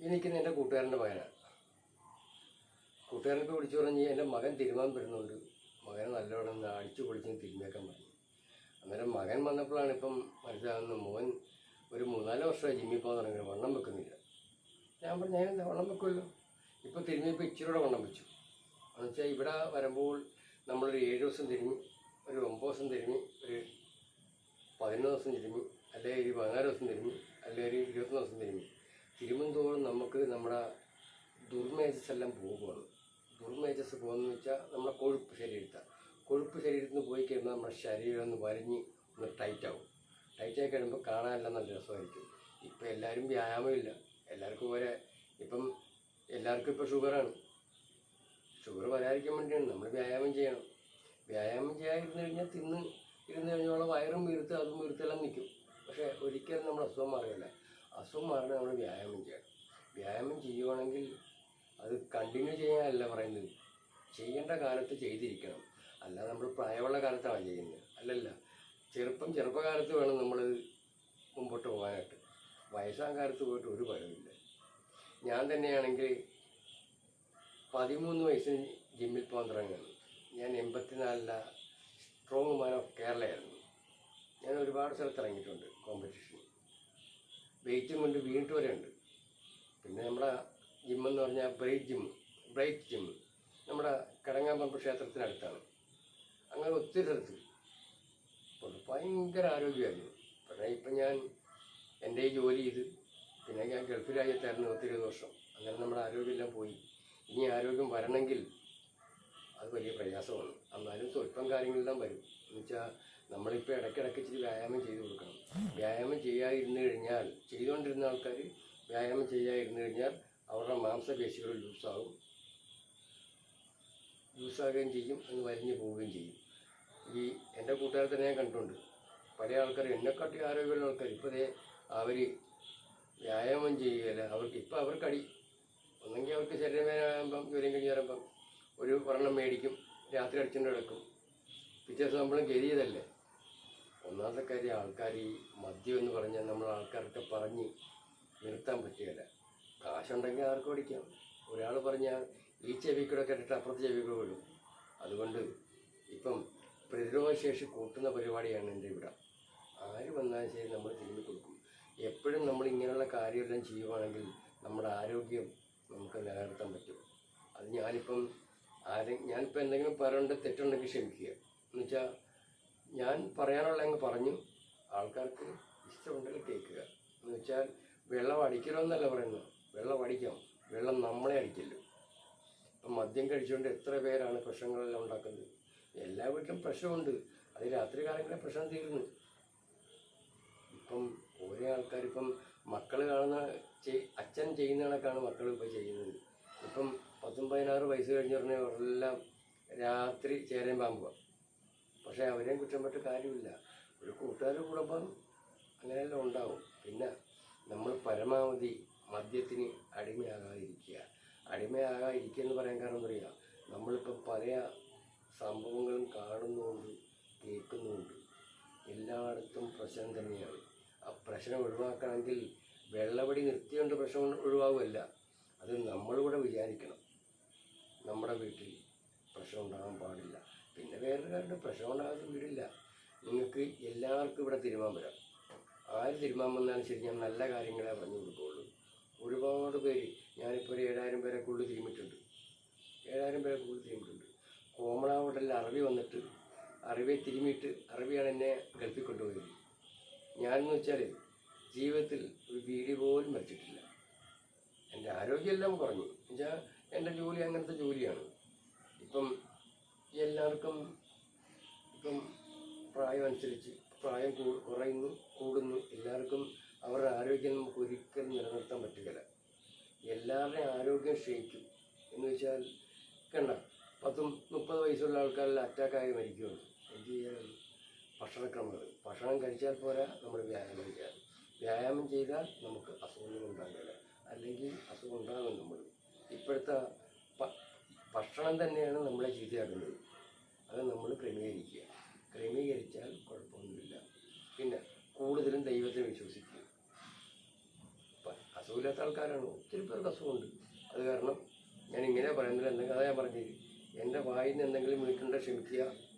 ഈ നിൽക്കുന്ന എന്റെ കൂട്ടുകാരന്റെ മകനാണ് കൂട്ടുകാരനൊക്കെ വിളിച്ചു പറഞ്ഞ് എന്റെ മകൻ തിരുമാൻ വരുന്നുണ്ട് മകനെ ഒന്ന് അടിച്ചു പൊളിച്ച് തിരുമേക്കാൻ പറഞ്ഞു. അന്നേരം മകൻ വന്നപ്പോഴാണ് ഇപ്പം മനസ്സിലാകുന്നത് മോൻ ഒരു മൂന്നാൽ വർഷമായി ജിമ്മിൽ പോകാൻ തുടങ്ങി വണ്ണം വെക്കുന്നില്ല. ഞാൻ പറഞ്ഞു ഞാൻ എന്താ വണ്ണം വെക്കുമല്ലോ? ഇപ്പോൾ തിരുമിയപ്പോൾ ഇച്ചിരൂടെ വണ്ണം വെച്ചു. എന്നുവെച്ചാൽ ഇവിടെ വരുമ്പോൾ നമ്മളൊരു ഏഴ് ദിവസം തിരുമ്മി ഒരു ഒമ്പത് ദിവസം തിരുമ്മി ഒരു പതിനൊന്ന് ദിവസം തിരുമ്മി അല്ലെങ്കിൽ ഒരു പതിനാല് ദിവസം തിരുമ്മി അല്ലെങ്കിൽ ഒരു ഇരുപത്തൊന്ന് ദിവസം തിരുമ്മി. തിരുമ്മും തോറും നമുക്ക് നമ്മുടെ ദുർമേജസ് എല്ലാം പോകുകയാണ് ദുർമേജസ് പോകുന്നതെന്ന് വെച്ചാൽ നമ്മുടെ കൊഴുപ്പ് ശരീരത്താണ് കൊഴുപ്പ് ശരീരത്തിൽ നിന്ന് പോയി കഴിയുമ്പോൾ നമ്മുടെ ശരീരം ഒന്ന് വരഞ്ഞ് ഒന്ന് ടൈറ്റാവും ടൈറ്റായി കഴിയുമ്പോൾ കാണാനെല്ലാം നല്ല രസമായിരിക്കും. ഇപ്പം എല്ലാവരും വ്യായാമമില്ല. എല്ലാവർക്കും ഒരേ ഇപ്പം എല്ലാവർക്കും ഇപ്പോൾ ഷുഗറാണ്. ഷുഗർ വരാതിരിക്കാൻ വേണ്ടിയാണ് നമ്മൾ വ്യായാമം ചെയ്യണം. വ്യായാമം ചെയ്യാതിരുന്ന് കഴിഞ്ഞാൽ തിന്ന് ഇരുന്ന് കഴിഞ്ഞോളം വയറും വീർത്ത് അതും വീർത്തെല്ലാം നിൽക്കും പക്ഷേ ഒരിക്കലും നമ്മൾ അസുഖം മാറില്ല. അസുഖം മാറണ നമ്മൾ വ്യായാമം ചെയ്യണം വ്യായാമം ചെയ്യുവാണെങ്കിൽ അത് കണ്ടിന്യൂ ചെയ്യാനല്ല പറയുന്നത്. ചെയ്യേണ്ട കാലത്ത് ചെയ്തിരിക്കണം. അല്ലാതെ നമ്മൾ പ്രായമുള്ള കാലത്താണ് ചെയ്യുന്നത്. അല്ലല്ല. ചെറുപ്പം ചെറുപ്പകാലത്ത് വേണം നമ്മൾ മുമ്പോട്ട് പോകാനായിട്ട്. വയസ്സാം കാലത്ത് പോയിട്ട് ഒരു ഫലമില്ല ഞാൻ തന്നെയാണെങ്കിൽ പതിമൂന്ന് വയസ്സിന് ജിമ്മിൽ പോകാൻ തുടങ്ങിയാണ് ഞാൻ എൺപത്തിനാലില സ്ട്രോങ് മാൻ ഓഫ് കേരളയായിരുന്നു ഞാൻ ഒരുപാട് സ്ഥലത്ത് ഇറങ്ങിയിട്ടുണ്ട് കോമ്പറ്റീഷൻ വെയിറ്റും കൊണ്ട് വീണിട്ട് വരെ ഉണ്ട്. പിന്നെ നമ്മുടെ ജിമ്മെന്ന് പറഞ്ഞാൽ ബ്രൈറ്റ് ജിം ബ്രൈറ്റ് ജിം നമ്മുടെ കടങ്ങാമ്പറമ്പ് ക്ഷേത്രത്തിനടുത്താണ് അങ്ങനെ ഒത്തിരി സ്ഥലത്ത്. ഭയങ്കര ആരോഗ്യമായിരുന്നു. പക്ഷേ ഇപ്പം ഞാൻ എന്റെ ഈ ജോലി ചെയ്ത് പിന്നെ ഞാൻ ഗൾഫ് രാജ്യത്തായിരുന്നു ഒത്തിരി വർഷം. അങ്ങനെ നമ്മുടെ ആരോഗ്യമെല്ലാം പോയി. ഇനി ആരോഗ്യം വരണമെങ്കിൽ അത് വലിയ പ്രയാസമാണ്. എന്നാലും സ്വല്പം കാര്യങ്ങളെല്ലാം വരും. എന്നുവെച്ചാൽ നമ്മളിപ്പോൾ ഇടയ്ക്കിടയ്ക്ക് ഇച്ചിരി വ്യായാമം ചെയ്ത് വ്യായാമം ചെയ്യാതിരുന്നു കഴിഞ്ഞാൽ ചെയ്തുകൊണ്ടിരുന്ന ആൾക്കാർ വ്യായാമം ചെയ്യാതിരുന്നു കഴിഞ്ഞാൽ അവരുടെ മാംസപേശികൾ ലൂസാകും. ലൂസാകുകയും ചെയ്യും എന്ന് വലിഞ്ഞു പോവുകയും ചെയ്യും. ഈ എന്റെ കൂട്ടുകാരെ തന്നെ ഞാൻ കണ്ടിട്ടുണ്ട്. പല ആൾക്കാർ എന്നെക്കാട്ടി ആരോഗ്യമുള്ള ആൾക്കാർ ഇപ്പോൾ അവർ വ്യായാമം ചെയ്യുകയില്ല അവർക്ക് ഇപ്പം അവർക്കടി ഒന്നെങ്കിൽ അവർക്ക് ശരീരവേദനയാകുമ്പം ജോലിയും കഴിഞ്ഞ് വരുമ്പം ഒരു വർണം മേടിക്കും രാത്രി അടിച്ചുകൊണ്ട് കിടക്കും പിറ്റേ ദിവസം ഗതിയതല്ലേ ഒന്നാമത്തെ കാര്യം ആൾക്കാർ ഈ മദ്യം എന്ന് പറഞ്ഞാൽ നമ്മൾ ആൾക്കാർക്ക് പറഞ്ഞ് നിർത്താൻ പറ്റുകയില്ല. കാശുണ്ടെങ്കിൽ ആർക്കും അടിക്കാം. ഒരാൾ പറഞ്ഞാൽ ഈ ചെവി കൂടെ കേട്ടിട്ട് അപ്പുറത്തെ ചെവി കൂടെ വിടും. അതുകൊണ്ട് ഇപ്പം പ്രതിരോധശേഷി കൂട്ടുന്ന പരിപാടിയാണ് എന്റെ ഇവിടെ. ആര് വന്നാലും ശരി നമ്മൾ തിരുമ്പി കൊടുക്കും. എപ്പോഴും നമ്മൾ ഇങ്ങനെയുള്ള കാര്യമെല്ലാം ചെയ്യുവാണെങ്കിൽ നമ്മുടെ ആരോഗ്യം നമുക്ക് നിലനിർത്താൻ പറ്റും. അത് ഞാനിപ്പം ആരെ ഞാനിപ്പോൾ എന്തെങ്കിലും പറയേണ്ട തെറ്റുണ്ടെങ്കിൽ ക്ഷമിക്കുക. എന്നുവെച്ചാൽ ഞാൻ പറയാനുള്ള അങ്ങ് പറഞ്ഞു. ആൾക്കാർക്ക് ഇഷ്ടമുണ്ടെങ്കിൽ കേൾക്കുക. എന്ന് വെച്ചാൽ വെള്ളം അടിക്കണമെന്നല്ല പറയുന്നത്. വെള്ളം അടിക്കാം. വെള്ളം നമ്മളെ അടിക്കല്ലോ. ഇപ്പം മദ്യം കഴിച്ചുകൊണ്ട് എത്ര പേരാണ് പ്രശ്നങ്ങളെല്ലാം ഉണ്ടാക്കുന്നത്? എല്ലാ വീട്ടിലും പ്രശ്നമുണ്ട്. അത് രാത്രി കാലങ്ങളിൽ പ്രശ്നം തീരുന്നു ഇപ്പം ഓരോ ആൾക്കാരിപ്പം മക്കൾ കാണുന്ന അച്ഛൻ ചെയ്യുന്ന കണക്കാണ് മക്കൾ ഇപ്പോൾ ചെയ്യുന്നത്. ഇപ്പം പത്തും പതിനാറ് വയസ്സ് കഴിഞ്ഞ ഉടനെ എല്ലാം രാത്രി ചേരേം പാമ്പുക പക്ഷേ അവരെയും കുറ്റം പറ്റ കാര്യമില്ല. ഒരു കൂട്ടുകാരുടെ കുടുംബം അങ്ങനെയെല്ലാം ഉണ്ടാവും. പിന്നെ നമ്മൾ പരമാവധി മദ്യത്തിന് അടിമയാകാതിരിക്കുക. അടിമയാകാതിരിക്കുക എന്ന് പറയാൻ കാരണം പറയുക നമ്മളിപ്പം പല സംഭവങ്ങളും കാണുന്നുമുണ്ട് കേൾക്കുന്നുമുണ്ട് എല്ലായിടത്തും പ്രശ്നം തന്നെയാണ്. ആ പ്രശ്നം ഒഴിവാക്കണമെങ്കിൽ വെള്ളപടി നിർത്തിയുകൊണ്ട് പ്രശ്നം ഒഴിവാകുമല്ല അത് നമ്മളിവിടെ വിചാരിക്കണം. നമ്മുടെ വീട്ടിൽ പ്രശ്നം ഉണ്ടാകാൻ പാടില്ല. പിന്നെ വേറൊരു കാര്യം പ്രശ്നമുണ്ടാകാത്ത വീടില്ല. നിങ്ങൾക്ക് എല്ലാവർക്കും ഇവിടെ തിരുമാൻ വരാം ആര് തിരുമാൻ വന്നാലും ശരി ഞാൻ നല്ല കാര്യങ്ങളെ പറഞ്ഞു കൊടുക്കുകയുള്ളൂ ഒരുപാട് പേര് ഞാനിപ്പോൾ ഒരു ഏഴായിരം പേരെ കൂടുതൽ തിരുമിട്ടുണ്ട് ഏഴായിരം പേരെ കൂടുതൽ തിരുമിട്ടുണ്ട് കോമള ഹോട്ടലിൽ അറബി വന്നിട്ട് അറബിയെ തിരുമിയിട്ട് അറബിയാണ് എന്നെ ഗൾഫിൽ കൊണ്ടുപോയത്. ഞാനെന്ന് വെച്ചാൽ ജീവിതത്തിൽ ഒരു വീടി പോലും വരച്ചിട്ടില്ല. എന്റെ ആരോഗ്യമെല്ലാം കുറഞ്ഞു. എന്നുവെച്ചാൽ എന്റെ ജോലി അങ്ങനത്തെ ജോലിയാണ്. ഇപ്പം എല്ലാവർക്കും ഇപ്പം പ്രായം അനുസരിച്ച് പ്രായം കുറയുന്നു കൂടുന്നു. എല്ലാവർക്കും അവരുടെ ആരോഗ്യം നമുക്ക് ഒരിക്കലും നിലനിർത്താൻ പറ്റുകയില്ല എല്ലാവരുടെയും ആരോഗ്യം ക്ഷയിക്കും. എന്ന് വെച്ചാൽ കണ്ട പത്തും മുപ്പത് വയസ്സുള്ള ആൾക്കാരിൽ അറ്റാക്കായി മരിക്കുകയുള്ളൂ എന്ത് ചെയ്യാനാണ്? ഭക്ഷണക്രമങ്ങൾ. ഭക്ഷണം കഴിച്ചാൽ പോരാ നമ്മൾ വ്യായാമം ചെയ്യാം. വ്യായാമം ചെയ്താൽ നമുക്ക് അസുഖങ്ങൾ ഉണ്ടാകില്ല. അല്ലെങ്കിൽ അസുഖം ഉണ്ടാകും നമ്മൾ. ഇപ്പോഴത്തെ ഭക്ഷണം തന്നെയാണ് നമ്മളെ ചീത്തയാക്കുന്നത് അത് നമ്മൾ ക്രമീകരിക്കുക. ക്രമീകരിച്ചാൽ കുഴപ്പമൊന്നുമില്ല. പിന്നെ കൂടുതലും ദൈവത്തെ വിശ്വസിക്കുക. അസുഖമില്ലാത്ത ആൾക്കാരാണ്. ഒത്തിരി പേർക്ക് അസുഖമുണ്ട്. അത് കാരണം ഞാൻ ഇങ്ങനെ പറയുന്നില്ല എന്തെങ്കിലും അതാ ഞാൻ പറഞ്ഞത്. എന്റെ വായിൽ നിന്ന് എന്തെങ്കിലും വീട്ടിലുണ്ടെ ക്ഷമിക്കുക.